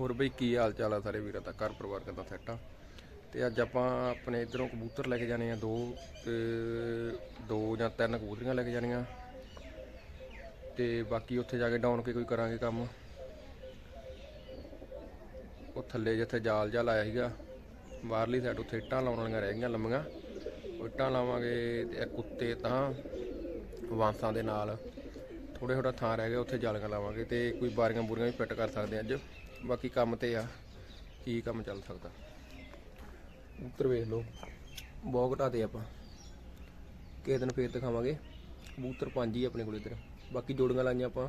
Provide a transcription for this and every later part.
ਹੋਰ ਬਈ ਕੀ ਹਾਲ ਚਾਲ ਆ ਸਾਰੇ ਵੀਰਾਂ ਦਾ? ਘਰ ਪਰਿਵਾਰ ਕਿਦਾਂ ਸੈੱਟ ਆ? ਤੇ ਅੱਜ ਆਪਾਂ ਆਪਣੇ ਇਧਰੋਂ ਕਬੂਤਰ ਲੈ ਕੇ ਜਾਣੇ ਆ ਦੋ ਤੇ ਦੋ ਜਾਂ ਤਿੰਨ ਕਬੂਤਰੀਆਂ ਲੈ ਕੇ ਜਾਣੀਆਂ। ਤੇ ਬਾਕੀ ਉੱਥੇ ਜਾ ਕੇ ਡਾਊਨ ਕੇ ਕੋਈ ਕਰਾਂਗੇ ਕੰਮ। ਉਹ ਥੱਲੇ ਜਿੱਥੇ ਜਾਲ ਜਾਲ ਆਇਆ ਸੀਗਾ, ਬਾਹਰਲੀ ਸਾਈਡ ਉੱਥੇ ਇੱਟਾਂ ਲਾਉਣ ਵਾਲੀਆਂ ਰਹਿ ਗਈਆਂ ਲੰਮੀਆਂ। ਉਹ ਇੱਟਾਂ ਲਾਵਾਂਗੇ ਤੇ ਕੁੱਤੇ ਤਾਂ ਵਾਂਸਾਂ ਦੇ ਨਾਲ। ਥੋੜੇ ਥੋੜਾ ਥਾਂ ਰਹਿ ਗਿਆ, ਉੱਥੇ ਜਾਲੀਆਂ ਲਾਵਾਂਗੇ ਤੇ ਕੋਈ ਬਾਰੀਆਂ ਬੂਰੀਆਂ ਵੀ ਫਿੱਟ ਕਰ ਸਕਦੇ ਅੱਜ। ਬਾਕੀ ਕੰਮ ਤੇ ਆ ਕੀ ਕੰਮ ਚੱਲ ਸਕਦਾ। ਉੱਤਰ ਵੇਖ ਲਓ। ਬਹੁਤ ਘਟਾਤੇ ਆਪਾਂ। ਕਿਸੇ ਦਿਨ ਫੇਰ ਦਿਖਾਵਾਂਗੇ। ਕਬੂਤਰ ਪੰਜ ਹੀ ਆਪਣੇ ਕੋਲ ਇੱਧਰ। ਬਾਕੀ ਜੋੜੀਆਂ ਲਾਈਆਂ ਆਪਾਂ।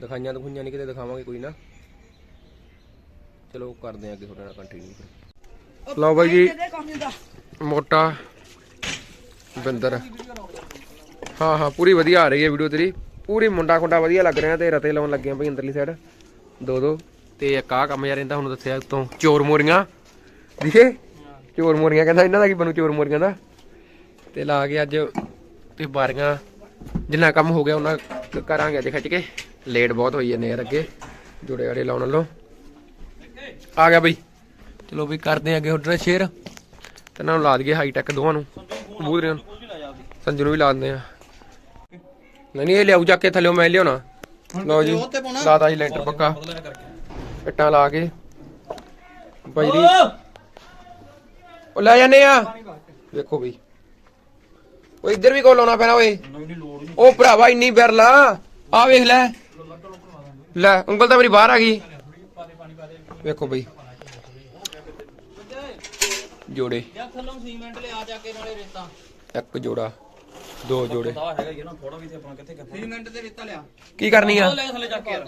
ਦਿਖਾਈਆਂ ਦਿਖਾਈਆਂ ਨਹੀਂ ਕਿਤੇ ਦਿਖਾਵਾਂਗੇ ਕੋਈ ਨਾ। ਚਲੋ ਕਰਦੇ ਹਾਂ ਅੱਗੇ ਤੁਹਾਡੇ ਨਾਲ ਕੰਟੀਨਿਊ ਲਓ ਬਾਈ ਜੀ। ਮੋਟਾ ਬਿੰਦਰ। ਹਾਂ ਹਾਂ ਪੂਰੀ ਵਧੀਆ ਆ ਰਹੀ ਹੈ ਵੀਡੀਓ ਤੇਰੀ। ਪੂਰੀ ਮੁੰਡਾ ਖੁੰਡਾ ਵਧੀਆ ਲੱਗ ਰਿਹਾ ਤੇ ਰਤੇ ਲਾਉਣ ਲੱਗੇ ਆ ਬਈ ਅੰਦਰਲੀ ਸਾਈਡ ਦੋ ਦੋ। ਤੇ ਇੱਕ ਆਹ ਕੰਮ ਯਾਰ ਇਹਦਾ ਹੁਣ ਦੱਸਿਆ ਉਤੋਂ ਚੋਰ ਮੋਰੀਆਂ। ਦਿਖੇ? ਚੋਰ ਮੋਰੀਆਂ ਕਹਿੰਦਾ ਇਹਨਾਂ ਦਾ ਕੀ ਬਣੂ ਚੋਰ ਮੋਰੀਆਂ ਦਾ? ਤੇ ਲਾ ਕੇ ਅੱਜ ਤੇ ਬਾਰੀਆਂ ਜਿੰਨਾ ਕੰਮ ਹੋ ਗਿਆ ਉਹਨਾਂ ਕਰਾਂਗੇ ਅੱਜ ਖਿੱਚ ਕੇ। ਲੇਟ ਬਹੁਤ ਹੋਈ ਜਾਂਦੇ ਯਾਰ ਅੱਗੇ। ਜੁੜੇ ਵਾਲੇ ਲਾਉਣ ਲੋ ਆ ਗਿਆ ਬਈ। ਚਲੋ ਵੀ ਕਰਦੇ ਆਂ ਅੱਗੇ ਆਰਡਰ ਸ਼ੇਅਰ ਤੇ ਇਹਨਾਂ ਨੂੰ ਲਾ ਦਈਏ ਹਾਈ ਟੈਕ ਦੋਵਾਂ ਨੂੰ। ਕਬੂਤਰਿਆਂ ਨੂੰ। ਸੰਜੂ ਨੂੰ ਵੀ ਲਾ ਦਿੰਦੇ ਆ ਨਹੀਂ ਨਹੀਂ ਇਹ ਲਿਆਉ ਜਾ ਕੇ ਥੱਲੇ ਮੈਂ ਲਿਆਉਣਾ। ਲਓ ਜੀ ਲਾਤਾ ਜੀ ਲੈਂਟਰ ਪੱਕਾ। ਇੱਟਾਂ ਲਾ ਕੇ। ਬਜਰੀ ਉਹ ਲੈ ਜਾਂਦੇ ਆ। ਵੇਖੋ ਬਈ। ਉਹ ਇੱਧਰ ਵੀ ਕੋ ਲਾਉਣਾ ਪੈਣਾ ਓਏ। ਉਹ ਭਰਾਵਾ ਇੰਨੀ ਬਿਰਲਾ ਆ। ਵੇਖ ਲੈ। ਲੈ ਉਂਗਲ ਤਾਂ ਮੇਰੀ ਬਾਹਰ ਆ ਗਈ। ਵੇਖੋ ਬਈ। ਜੋੜੇ। ਯਾ ਥੱਲੋਂ ਸੀਮੈਂਟ ਲਿਆ ਜਾ ਕੇ ਨਾਲੇ ਰੇਤਾ। ਇੱਕ ਜੋੜਾ। ਦੋ ਜੋੜੇ। ਆ ਹੈਗਾ ਹੀ ਨਾ ਥੋੜਾ ਵੀ ਤੇ ਆਪਣਾ ਕਿੱਥੇ ਕਰ ਸੀਮੈਂਟ ਤੇ ਰੇਤਾ ਲਿਆ। ਕੀ ਕਰਨੀ ਆ? ਉਹ ਲੈ ਥੱਲੇ ਜਾ ਕੇ ਯਾਰ।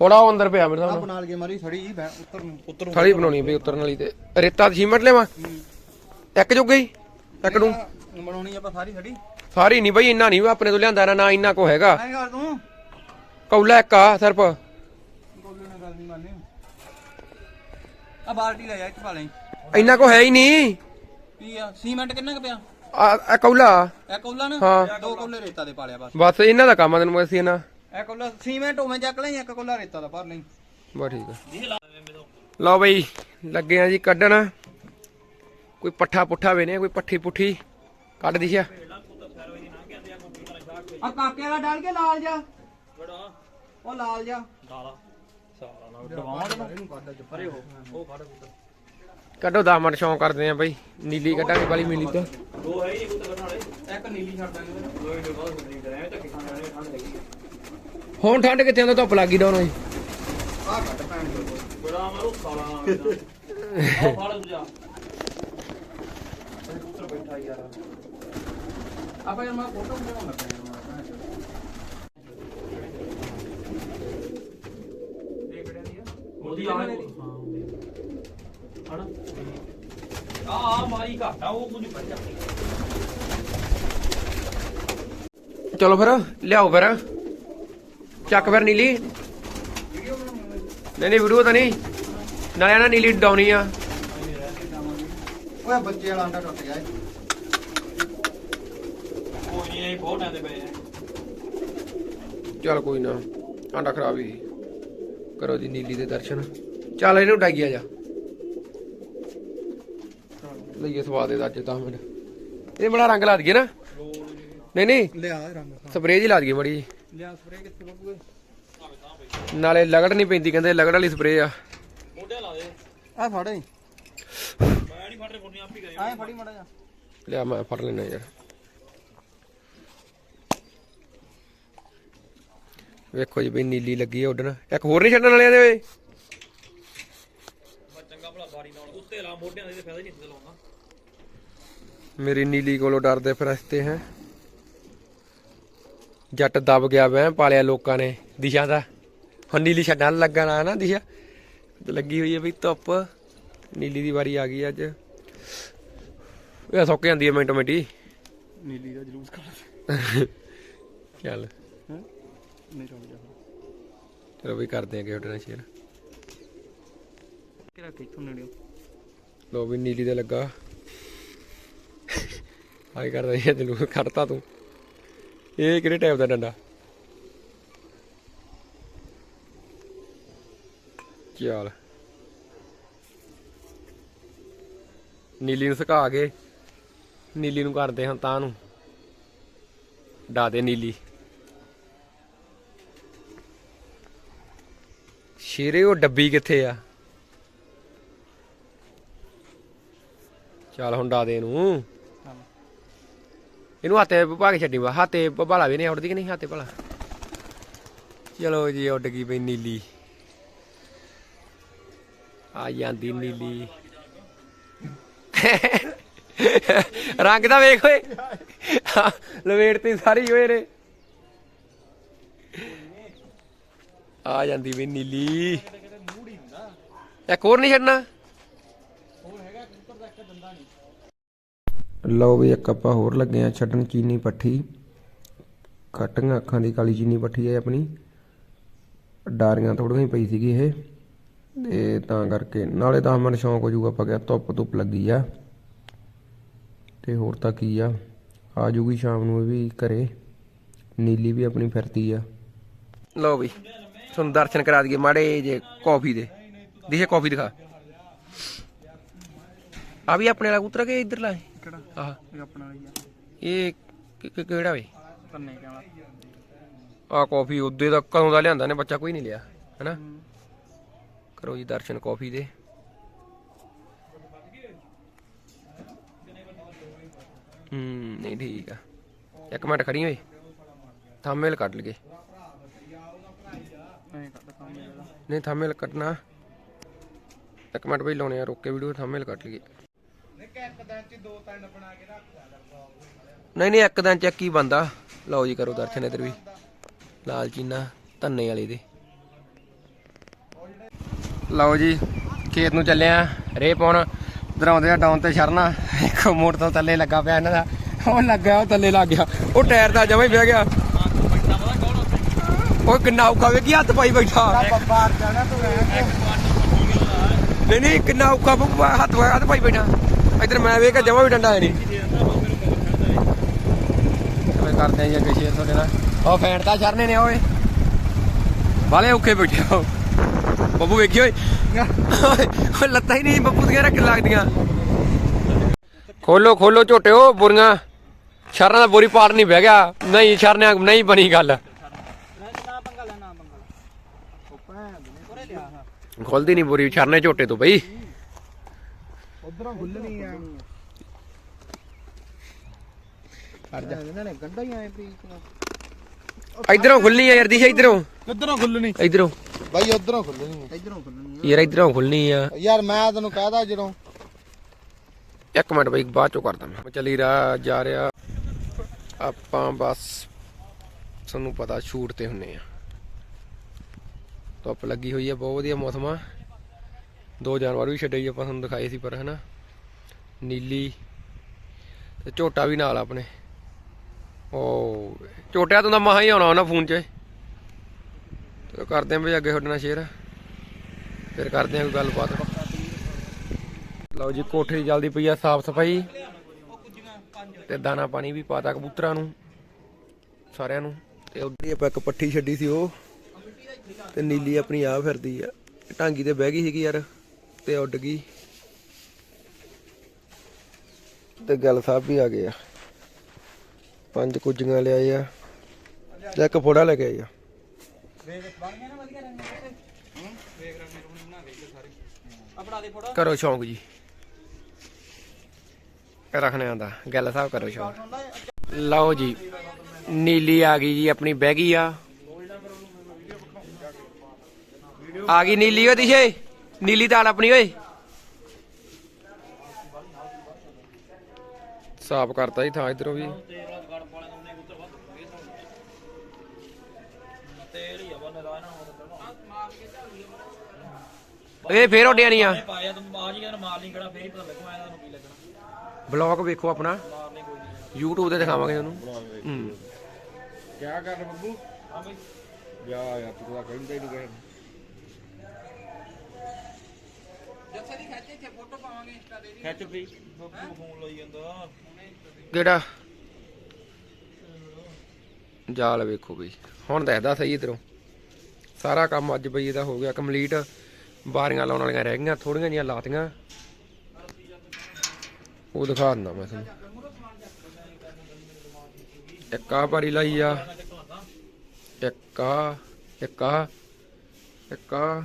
ਥੋੜਾ ਉਹ ਅੰਦਰ ਪਿਆ ਮੇਰੇ ਸਾਹਮਣੇ ਬਣਾ ਲਗੇ ਮਾਰੀ ਥੜੀ ਜੀ ਉੱਤਰ ਨੂੰ। ਉੱਤਰ ਨੂੰ ਥਾਲੀ ਬਣਾਉਣੀ ਬਈ ਉਤਰਨ ਵਾਲੀ ਤੇ। ਰੇਤਾ ਤੇ ਸੀਮੈਂਟ ਲੈਵਾ ਇੱਕ ਜੁਗ ਗਈ ਇੱਕ ਨੂੰ? ਬਣਾਉਣੀ ਆਪਾਂ ਸਾਰੀ ਥੜੀ। ਸਾਰੀ ਨਹੀਂ ਬਈ ਇੰਨਾ ਨਹੀਂ ਆਪਣੇ ਤੋਂ ਲਿਆਂਦਾ ਨਾ ਨਾ ਇੰਨਾ ਕੋ ਹੈਗਾ। ਐਂ ਕਰ ਤੂੰ। ਕੌਲਾ ਇੱਕ ਆ ਸਿਰਫ। ਗੋਲੂ ਨਾਲ ਗੱਲ ਨਹੀਂ ਮੰਨੇ ਆ ਬਾਲਟੀ ਲੈ ਜਾ ਇੱਥੇ ਪਾ ਲੈ। ਇੰਨਾ ਕੋ ਹੈ ਹੀ ਨਹੀਂ। ਕੀ ਆ? ਸੀਮੈਂਟ ਕਿੰਨਾ ਕੁ ਪਿਆ? ਆ ਕੌਲਾ? ਇਹ ਕੌਲਾ ਨਾ? ਹਾਂ। ਦੋ ਕੋਲੇ ਰੇਤਾ ਦੇ ਪਾ ਲਿਆ ਬਸ। ਬਸ ਇਹਨਾਂ ਦਾ ਕੰਮ ਆ ਤੈਨੂੰ ਅਸੀਂ ਇਹਨਾਂ ਇਹ ਕੌਲਾ ਸੀਮੈਂਟ ਉਵੇਂ ਚੱਕ ਲਈ ਇੱਕ ਕੌਲਾ ਰੇਤਾ ਦਾ ਭਰ ਲਈ। ਬਸ ਠੀਕ ਆ। ਲਓ ਬਈ ਲੱਗੇ ਆ ਜੀ ਕੱਢਣ। ਕੋਈ ਪੱਠਾ ਪੁੱਠਾ ਵੇਨੇ ਕੋਈ ਪੱਠੀ ਪੁੱਠੀ। ਕੱਢ ਦਿਸ਼ਾ ਆ। ਕਾਕੇ ਵਾਲਾ ਡਾਲ ਕੇ ਲਾਲ ਜਾ। ਉਹ ਲਾਲ ਜਾ। ਕੱਢੋ 10 ਮਿੰਟ, ਸ਼ੌਂਕ ਕਰਦੇ ਆ ਬਈ। ਨੀਲੀ ਕੱਢਾਂਗੇ ਵਾਲੀ ਮਿਲੀ ਤੋਂ। ਇੱਕ ਨੀਲੀ ਛੱਡ ਦਾਂਗੇ ਹੁਣ ਠੰਡ ਕਿੱਥੇ ਆਉਂਦਾ ਧੁੱਪ ਲੱਗੀ ਡਾਉਣ ਹੋਈ ਆ ਕੱਟ ਪੈਣ ਬੜਾ ਮਾਰੂ ਸਾਲਾ ਆ ਫੜ ਦੂਜਾ ਪੁੱਤਰ ਬੈਠਾ ਯਾਰ ਆਪਾਂ ਯਾਰ ਮੈਂ ਫੋਟੋ ਬਣਾਉਣ ਲੱਗਾ ਉਹਦੀ ਆ ਹਣਾ ਆ ਆ ਮਾਰੀ ਘਾਟਾ ਉਹ ਕੁਝ ਬੱਚਾ ਚਲੋ ਫਿਰ ਲਿਆਓ ਫਿਰ। ਚੱਕ ਫਿਰ ਨੀਲੀ। ਨਹੀਂ ਨਹੀਂ ਵੀਡੀਓ ਤਾਂ ਨਹੀਂ। ਨਾਲੇ ਨਾ ਨੀਲੀ ਡਾਉਣੀ ਆ। ਓਏ ਬੱਚੇ ਵਾਲਾ ਅੰਡਾ ਟੁੱਟ ਗਿਆ ਕੋਈ ਨਹੀਂ ਬਹੁਤ ਆਂਦੇ ਪਏ ਚਲ ਕੋਈ ਨਾ ਆਂਡਾ ਖਰਾਬ ਹੀ। ਕਰੋ ਜੀ ਨੀਲੀ ਦੇ ਦਰਸ਼ਨ। ਚੱਲ ਇਹਨੂੰ ਡਾਈਆ ਜਾ। ਲਈਏ ਸਵਾਦ ਇਹਦਾ ਅੱਜ ਤਾਂ ਮਿੰਟ ਇਹ ਬੜਾ ਰੰਗ ਲਾ ਦਈਏ ਨਾ। ਨਹੀਂ ਨਹੀਂ। ਲਿਆ ਰੰਗ। ਸਪਰੇਅ ਜੀ ਲਾ ਦਈਏ ਬੜੀ ਲਿਆ ਸਪਰੇ ਕਿੱਥੇ ਬੱਬੂਏ ਨਾਲੇ ਲਗੜ ਨਹੀਂ ਪੈਂਦੀ ਕਹਿੰਦੇ ਲਗੜ ਵਾਲੀ ਸਪਰੇਅ ਆ। ਮੋਢੇ ਲਾ ਦੇ। ਆ ਫੜੇ ਮੈਂ ਨਹੀਂ ਫੜ ਰਿਹਾ ਫੋਨ ਆਪ ਹੀ ਕਰੇ ਐਂ ਫੜੀ ਮੜਾ ਜਾ ਲਿਆ ਮੈਂ ਫੜ ਲੈਣਾ ਯਾਰ। ਵੇਖੋ ਜੀ ਬਈ ਨੀਲੀ ਲੱਗੀ ਆ ਉੱਡਣ। ਇੱਕ ਹੋਰ ਨਹੀਂ ਛੱਡਣ ਵਾਲਿਆਂ ਦੇ ਓਏ। ਚੰਗਾ ਭਲਾ ਬਾਰੀ ਨਾਲ। ਉੱਤੇ ਲਾ ਮੋਢਿਆਂ ਦੇ ਤੇ ਫਾਇਦਾ ਨਹੀਂ ਤੇ ਲਾਉਣਾ ਮੇਰੀ ਨੀਲੀ ਕੋਲੋਂ ਡਰਦੇ ਫਰਸ਼ਤੇ ਹੈ। ਜੱਟ ਦਬ ਗਿਆ ਵੈ ਪਾਲਿਆ ਲੋਕਾਂ ਨੇ ਦਿਸ਼ਾ ਦਾ। ਹੁਣ ਨੀਲੀ ਛੱਡਣ ਲੱਗਾ ਨਾ ਨਾ ਦਿਸ਼ਾ। ਲੱਗੀ ਹੋਈ ਹੈ ਬਈ ਧੁੱਪ। ਨੀਲੀ ਦੀ ਵਾਰੀ ਆ ਗਈ ਅੱਜ। ਇਹ ਸੁੱਕ ਜਾਂਦੀ ਹੈ ਮਿੰਟੋ ਮਿੰਟੀ। ਨੀਲੀ ਦਾ ਜਲੂਸ ਕੱਢ ਚੱਲ। ਨਹੀਂ ਰੁਕ ਜਾ। ਚਲੋ ਬਈ ਕਰਦੇ ਆਂ ਕਿ ਤੁਹਾਡੇ ਨਾਲ ਸ਼ੇਅਰ। ਲੋ ਵੀ ਨੀਲੀ ਦਾ ਲੱਗਾ। ਹਾਈ ਕਰਦਾ ਇਹ ਤੈਨੂੰ, ਖੜਤਾ ਤੂੰ। ਇਹ ਕਿਹੜੇ ਟਾਈਪ ਦਾ ਡੰਡਾ? ਕੀ ਹਾਲ ਨੀਲੀ ਨੂੰ ਸੁਕਾ ਕੇ, ਨੀਲੀ ਨੂੰ ਕਰਦੇ ਹਾਂ ਤਾਂ ਨੂੰ। ਡਾ ਦੇ ਨੀਲੀ। ਸ਼ੇਰੇ, ਉਹ ਡੱਬੀ ਕਿੱਥੇ ਆ? ਚੱਲ ਹੁਣ ਡਾ ਦੇ ਇਹਨੂੰ। ਇਹਨੂੰ ਹੱਥੇ ਪਾ ਕੇ ਛੱਡੀ ਵਾ ਹੱਥੇ ਭਲਾ ਵੀ ਨਹੀਂ ਉੱਡਦੀ ਕਿ ਨਹੀਂ? ਹੱਥੇ ਭਲਾ। ਚਲੋ ਜੀ ਉੱਡ ਗਈ ਬਈ ਨੀਲੀ। ਆ ਜਾਂਦੀ ਨੀਲੀ। ਰੰਗ ਤਾਂ ਵੇਖ ਓਏ। ਲਵੇੜ ਤੇ ਸਾਰੀ ਓਏ ਰੇ ਆ ਜਾਂਦੀ ਵੀ ਨੀਲੀ। ਇੱਕ ਹੋਰ ਨਹੀਂ ਛੱਡਣਾ? ਲਓ ਵੀ ਇੱਕ ਆਪਾਂ ਹੋਰ ਲੱਗੇ ਆ ਛੱਡਣ ਚੀਨੀ ਪੱਠੀ। ਕੱਟੀਆਂ ਅੱਖਾਂ ਦੀ ਕਾਲੀ ਚੀਨੀ ਪੱਠੀ ਹੈ ਆਪਣੀ। ਡਾਰੀਆਂ ਥੋੜੀਆਂ ਪਈ ਸੀਗੀ ਇਹ। ਤੇ ਤਾਂ ਕਰਕੇ ਨਾਲੇ ਤਾਂ ਮਨ ਸ਼ੌਂਕ ਹੋ ਜਾਊਗਾ ਆਪਾਂ ਕਿਹਾ ਧੁੱਪ ਧੁੱਪ ਲੱਗੀ ਆ। ਤੇ ਹੋਰ ਤਾਂ ਕੀ ਆ? ਆ ਜੂਗੀ ਸ਼ਾਮ ਨੂੰ ਇਹ ਵੀ ਘਰੇ। ਨੀਲੀ ਵੀ ਆਪਣੀ ਫਿਰਦੀ ਆ। ਲਓ ਵੀ, ਤੁਹਾਨੂੰ ਦਰਸ਼ਨ ਕਰਾ ਦਈਏ ਮਾੜੇ ਜੇ ਕਾਫੀ ਦੇ। ਦਿਖੇ ਕਾਫੀ ਦਿਖਾ। ਆ ਵੀ ਆਪਣੇ ਵਾਲਾ ਕਬੂਤਰ ਕਿ ਇੱਧਰ ਲਾ ਕਿਹੜਾ? ਆਹ। ਇਹ ਆਪਣਾ ਵਾਲੀ ਆ। ਇਹ ਕਿ- ਕਿ- ਕਿਹੜਾ ਵੇ? ਕੰਨੇ ਕਹਿਣਾ ਆ ਕਾਫੀ ਉਹਦੇ ਦਾ ਕਦੋਂ ਦਾ ਲਿਆਂਦਾ ਨੇ ਬੱਚਾ? ਕੋਈ ਨਹੀਂ ਲਿਆ ਹੈਨਾ? ਕਰੋ ਜੀ ਦਰਸ਼ਨ ਕਾਫੀ ਦੇ। ਹੂੰ ਨਹੀਂ ਠੀਕ ਆ। ਇੱਕ ਮਿੰਟ ਖੜੀ ਹੋਏ ਥੰਬਨੇਲ ਕੱਢ ਲਈਏ। ਐਂ ਕੱਟ ਕੰਮ ਇਹਦਾ। ਨਹੀਂ ਥੰਬਨੇਲ ਕੱਟਣਾ ਇੱਕ ਮਿੰਟ ਬਈ ਲਾਉਣੇ ਆ ਰੋਕ ਵੀਡੀਓ ਥੰਬਨੇਲ ਕੱਟ ਲਈਏ। ਨਹੀਂ ਨਹੀਂ ਇੱਕ ਦਿਨ ਚ ਹੀ ਬੰਦਾ ਲਓ ਜੀ ਕਰੋ ਦਰਸ਼ਨ ਇਧਰ ਵੀ। ਲਾਲ ਚੀਨਾ ਧੰਨੇ ਵਾਲੇ ਦੇ। ਲਓ ਜੀ ਖੇਤ ਨੂੰ ਚੱਲਿਆ ਰੇ ਪਾਉਣ। ਦਰਾਉਂਦੇ ਆ ਡਾਊਨ ਤੇ ਛਰਨਾ ਇੱਕ ਮੋੜ ਤੋਂ ਥੱਲੇ ਲੱਗਾ ਪਿਆ ਇਹਨਾਂ ਦਾ। ਉਹ ਲੱਗਾ ਉਹ ਥੱਲੇ ਲੱਗ ਗਿਆ। ਉਹ ਟਾਇਰ ਦਾ ਜਮਾ ਹੀ ਬਹਿ ਗਿਆ। ਉਹ ਕਿੰਨਾ ਔਖਾ ਵੇ ਕੀ ਹੱਥ ਪਾਈ ਬੈਠਾ? ਨਹੀਂ ਨਹੀਂ ਕਿੰਨਾ ਔਖਾ ਹੱਥ ਪਾਈ ਹੱਥ ਪਾਈ ਬੈਠਾ। ਇਧਰ ਮੈਂ ਵੇਖ ਕੇ ਜਮਾ ਵੀ ਡੰਡਾ ਹੈ ਨਹੀਂ। ਕਿਵੇਂ ਕਰਦੇ ਆ ਜੀ ਅੱਗੇ ਸ਼ੇਰ ਤੁਹਾਡੇ ਨਾਲ। ਉਹ ਫੈਂਟਦਾ ਛਰਨੇ ਨੇ ਓਏ। ਵਾਲੇ ਔਖੇ ਬੈਠੇ ਹੋ ਬੱਬੂ ਵੇਖੀ ਓਏ। ਓਏ ਲੱਤਾਂ ਹੀ ਨਹੀਂ ਬੱਬੂ ਦੀਆਂ ਰੱਖ ਲੱਗਦੀਆਂ। ਖੋਲੋ ਖੋਲੋ ਝੋਟਿਓ ਬੋਰੀਆਂ। ਸ਼ਰਨਾਂ ਦਾ ਬੋਰੀ ਪਾਰ ਨਹੀਂ ਬਹਿ ਗਿਆ। ਨਹੀਂ ਸ਼ਰਨਿਆਂ ਨਹੀਂ ਬਣੀ ਗੱਲ। ਖੋਲਦੀ ਨਹੀਂ ਬੋਰੀ ਛਰਨੇ ਝੋਟੇ ਤੋਂ ਬਈ। ਉਧਰੋਂ ਖੁੱਲਣੀ ਆ। ਹਟ ਜਾ। ਇਹਨਾਂ ਨੇ ਗੰਡਾ ਹੀ ਆਏ ਪੀ ਇਧਰੋਂ ਖੁੱਲਣੀ ਆ ਯਾਰ ਦਿਸ਼ਾ ਇਧਰੋਂ? ਕਿੱਧਰੋਂ ਖੁੱਲਣੀ ਇਧਰੋਂ। ਬਾਈ ਉਧਰੋਂ ਖੁੱਲਣੀ ਇਧਰੋਂ ਖੁੱਲਣੀ ਯਾਰ ਇਧਰੋਂ ਖੁੱਲਣੀ ਆ। ਯਾਰ ਮੈਂ ਤੈਨੂੰ ਕਹਦਾ ਜਦੋਂ। ਇੱਕ ਮਿੰਟ ਬਈ ਬਾਅਦ ਚੋਂ ਕਰਦਾ ਮੈਂ। ਚੱਲੀ ਰਾ ਜਾ ਰਿਹਾ। ਆਪਾਂ ਬਸ ਤੁਹਾਨੂੰ ਪਤਾ ਸ਼ੂਟ ਤੇ ਹੁੰਨੇ ਆ। ਧੁੱਪ ਲੱਗੀ ਹੋਈ ਆ ਬਹੁਤ ਵਧੀਆ ਮੌਸਮ ਆ। ਦੋ ਜਾਨਵਰ ਵੀ ਛੱਡੇ ਜੀ, ਆਪਾਂ ਤੁਹਾਨੂੰ ਦਿਖਾਏ ਸੀ ਪਰ, ਹਨਾ? ਨੀਲੀ ਤੇ ਝੋਟਾ ਵੀ ਨਾਲ ਆਪਣੇ। ਉਹ ਝੋਟਿਆ ਤੋਂ ਤਾਂ ਮਹਾ ਹੀ ਆਉਣਾ ਉਹਨਾਂ ਫੋਨ 'ਚ। ਤੇ ਕਰਦੇ ਆਂ ਵੀ ਅੱਗੇ ਤੁਹਾਡੇ ਨਾਲ ਸ਼ੇਅਰ ਫਿਰ ਕਰਦੇ ਆਂ ਕੋਈ ਗੱਲਬਾਤ। ਲਓ ਜੀ ਕੋਠੀ ਜਲਦੀ ਪਈ ਆ ਸਾਫ਼ ਸਫ਼ਾਈ। ਤੇ ਦਾਣਾ ਪਾਣੀ ਵੀ ਪਾਤਾ ਕਬੂਤਰਾਂ ਨੂੰ, ਸਾਰਿਆਂ ਨੂੰ। ਤੇ ਉੱਧਰ ਹੀ ਆਪਾਂ ਇੱਕ ਪੱਠੀ ਛੱਡੀ ਸੀ ਉਹ। ਤੇ ਨੀਲੀ ਆਪਣੀ ਆ ਫਿਰਦੀ ਆ। ਟਾਂਗੀ ਤੇ ਬਹਿ ਗਈ ਸੀਗੀ ਯਾਰ। ਤੇ ਉੱਡ ਗਈ। ਤੇ ਗੱਲ ਸਾਹਿਬ ਵੀ ਆ ਗਏ ਆ। ਪੰਜ ਕੁਜੀਆਂ ਲਿਆਏ ਆ ਤੇ ਇੱਕ ਫੋੜਾ ਲੈ ਕੇ ਆਏ ਆ। ਕਰੋ ਸ਼ੌਂਕ ਜੀ। ਰੱਖਣੇ ਆਂਦਾ ਗੱਲ ਸਾਹਿਬ ਕਰੋ ਸ਼ੌਂਕ। ਲਓ ਜੀ, ਨੀਲੀ ਆ ਗਈ ਜੀ, ਆਪਣੀ ਬਹਿ ਗਈ ਆ। ਆ ਗਈ ਨੀਲੀ ਓ ਦਿਸ਼ੇ। ਨੀਲੀ ਤਾਲ ਆਪਣੀ ਓਏ। ਸਾਫ਼ ਕਰਤਾ ਜੀ ਥਾਂ ਇਧਰੋਂ ਵੀ। ਇਹ ਫੇਰ ਉੱਡਿਆ ਨਹੀਂ ਆ। ਪਾਇਆ ਤੂੰ ਬਾਜ ਹੀ ਮਾਰ ਨਹੀਂ ਕਿਹੜਾ ਫੇਰ ਹੀ ਪਤਾ ਲੱਗੂ ਐ ਤੁਹਾਨੂੰ ਕੀ ਲੱਗਣਾ। ਬਲੌਗ ਵੇਖੋ ਆਪਣਾ। YouTube ਤੇ ਦਿਖਾਵਾਂਗੇ ਤੁਹਾਨੂੰ। ਹੂੰ। ਕੀ ਕਰ ਬੱਬੂ? ਹਾਂ ਬਈ। ਜਾ ਯਾਰ ਤੂੰ ਤਾਂ ਕਹਿੰਦਾ ਹੀ ਨਹੀਂ ਕਹਿਣ ਜੱਸੇ ਦੀ ਖਿੱਚ ਇੱਥੇ ਫੋਟੋ ਪਾਵਾਂਗੇ ਇੰਸਟਾ ਦੇ ਖਿੱਚ ਵੀ। ਬੱਬੂ ਫੋਨ ਲਈ ਜਾਂਦਾ। ਕਿਹੜਾ? ਜਾਲ ਵੇਖੋ ਬਈ। ਹੁਣ ਦੱਸਦਾ ਸਹੀ ਇਧਰੋਂ। ਸਾਰਾ ਕੰਮ ਅੱਜ ਬਈ ਇਹਦਾ ਹੋ ਗਿਆ ਕੰਪਲੀਟ ਬਾਰੀਆਂ ਲਾਉਣ ਵਾਲੀਆਂ ਰਹਿ ਗਈਆਂ ਥੋੜੀਆਂ ਜੀਆਂ ਲਾਤੀਆਂ। ਉਹ ਦਿਖਾ ਦਿੰਦਾ ਮੈਂ ਤੁਹਾਨੂੰ। ਇੱਕ ਆ ਭਾਰੀ ਲਾਈ ਆ। ਇੱਕ ਆ ਇੱਕ ਆ ਇੱਕ ਆ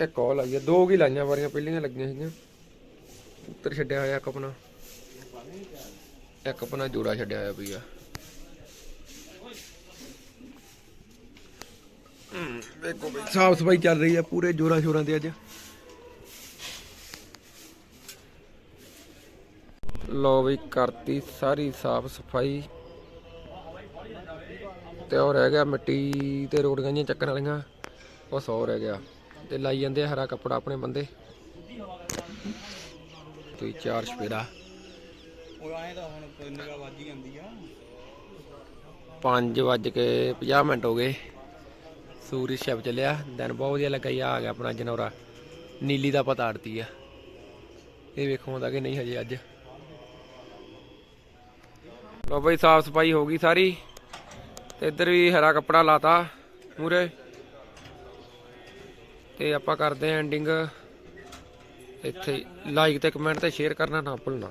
ਇੱਕ ਉਹ ਲਾਈ ਆ। ਦੋ ਕੀ ਲਾਈਆਂ, ਵਾਰੀਆਂ ਪਹਿਲੀਆਂ ਲੱਗੀਆਂ ਸੀਗੀਆਂ। ਉੱਤਰ ਛੱਡਿਆ ਹੋਇਆ ਇੱਕ ਆਪਣਾ। ਇੱਕ ਆਪਣਾ ਜੋੜਾ ਛੱਡਿਆ ਹੋਇਆ ਪਈਆ ਦੇਖੋ ਬਈ, ਸਾਫ਼ ਸਫ਼ਾਈ ਚੱਲ ਰਹੀ ਆ ਪੂਰੇ ਜੋਰਾਂ ਸ਼ੋਰਾਂ ਤੇ ਅੱਜ। ਲੋ ਵੀ ਕਰਤੀ ਸਾਰੀ ਸਾਫ਼ ਸਫ਼ਾਈ। ਤੇ ਉਹ ਰਹਿ ਗਿਆ ਮਿੱਟੀ ਤੇ ਰੋੜੀਆਂ ਜੀਆਂ ਚੱਕਣ ਵਾਲੀਆਂ। ਉਹ ਸੌ ਰਹਿ ਗਿਆ। ਤੇ ਲਾਈ ਜਾਂਦੇ ਹਰਾ ਕੱਪੜਾ ਆਪਣੇ ਬੰਦੇ। ਤੇ ਚਾਰ ਸਪੇਰਾ ਉਹ ਆਏ ਤਾਂ ਹੁਣ ਕੋਈ ਨਿਗਾਹ ਵੱਜ ਹੀ ਜਾਂਦੀ ਆ। 5 ਵੱਜ ਕੇ 50 ਮਿੰਟ ਹੋ ਗਏ। ਸੂਰਜ ਛਿਪ ਚੱਲਿਆ ਦਿਨ ਬਹੁਤ ਵਧੀਆ ਲੱਗਾ ਜੀ ਆ ਗਿਆ ਆਪਣਾ ਜਨੌਰਾ। ਨੀਲੀ ਦਾ ਪਤਾ ਆੜਤੀ ਆ। ਇਹ ਵੇਖੋ ਆਉਂਦਾ ਕਿ ਨਹੀਂ ਹਜੇ ਅੱਜ। ਲੋ ਬਈ ਸਾਫ਼ ਸਫ਼ਾਈ ਹੋ ਗਈ ਸਾਰੀ। ਤੇ ਇੱਧਰ ਵੀ ਹਰਾ ਕੱਪੜਾ ਲਾਤਾ ਮੂਰੇ ਤੇ ਆਪਾਂ ਕਰਦੇ ਆਂ ਐਂਡਿੰਗ ਇੱਥੇ ਲਾਈਕ ਤੇ ਕਮੈਂਟ ਤੇ ਸ਼ੇਅਰ ਕਰਨਾ ਨਾ ਭੁੱਲਣਾ।